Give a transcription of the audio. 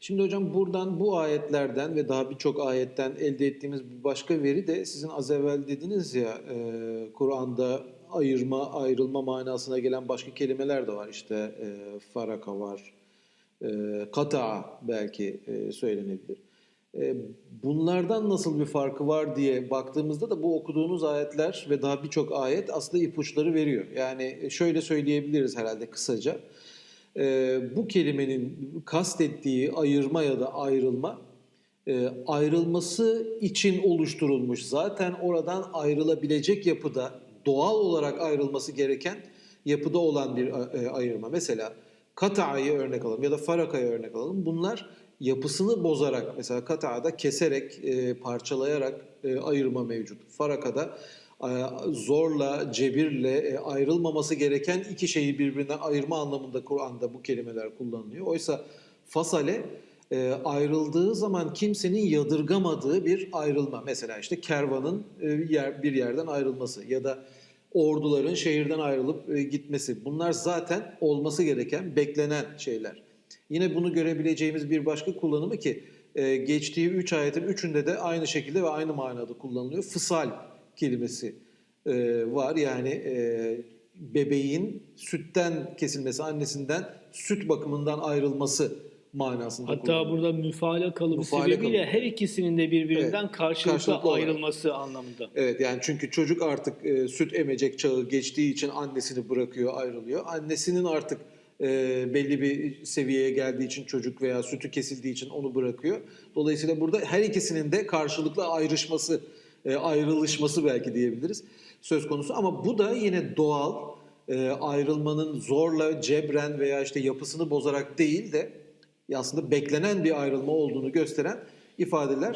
Şimdi hocam buradan bu ayetlerden ve daha birçok ayetten elde ettiğimiz bir başka veri de sizin az evvel dediniz ya e, Kur'an'da ayırma, ayrılma manasına gelen başka kelimeler de var. İşte e, faraka var, e, kata belki e, söylenebilir. E, bunlardan nasıl bir farkı var diye baktığımızda da bu okuduğunuz ayetler ve daha birçok ayet aslında ipuçları veriyor. Yani şöyle söyleyebiliriz herhalde kısaca. E, bu kelimenin kastettiği ayırma ya da ayrılma e, ayrılması için oluşturulmuş. Zaten oradan ayrılabilecek yapıda doğal olarak ayrılması gereken yapıda olan bir e, ayırma. Mesela kata'yı örnek alalım ya da faraka'yı örnek alalım. Bunlar yapısını bozarak mesela kata'da keserek, e, parçalayarak e, ayırma mevcut. Faraka'da e, zorla, cebirle e, ayrılmaması gereken iki şeyi birbirinden ayırma anlamında Kur'an'da bu kelimeler kullanılıyor. Oysa fasale e, ayrıldığı zaman kimsenin yadırgamadığı bir ayrılma. Mesela işte kervanın e, bir yerden ayrılması ya da orduların şehirden ayrılıp e, gitmesi. Bunlar zaten olması gereken, beklenen şeyler. Yine bunu görebileceğimiz bir başka kullanımı ki e, geçtiği üç ayetin üçünde de aynı şekilde ve aynı manada kullanılıyor. Fısal kelimesi e, var. Yani e, bebeğin sütten kesilmesi, annesinden süt bakımından ayrılması manasında Hatta kullanılıyor. burada müfalakalı bir Müfalakalı. sebebiyle her ikisinin de birbirinden Evet, karşılıklı, karşılıklı olarak. ayrılması anlamında. Evet yani çünkü çocuk artık e, süt emecek çağı geçtiği için annesini bırakıyor, ayrılıyor. Annesinin artık e, belli bir seviyeye geldiği için çocuk veya sütü kesildiği için onu bırakıyor. Dolayısıyla burada her ikisinin de karşılıklı ayrışması, ayrılışması belki diyebiliriz söz konusu. Ama bu da yine doğal e, ayrılmanın zorla, cebren veya işte yapısını bozarak değil de aslında beklenen bir ayrılma olduğunu gösteren ifadeler.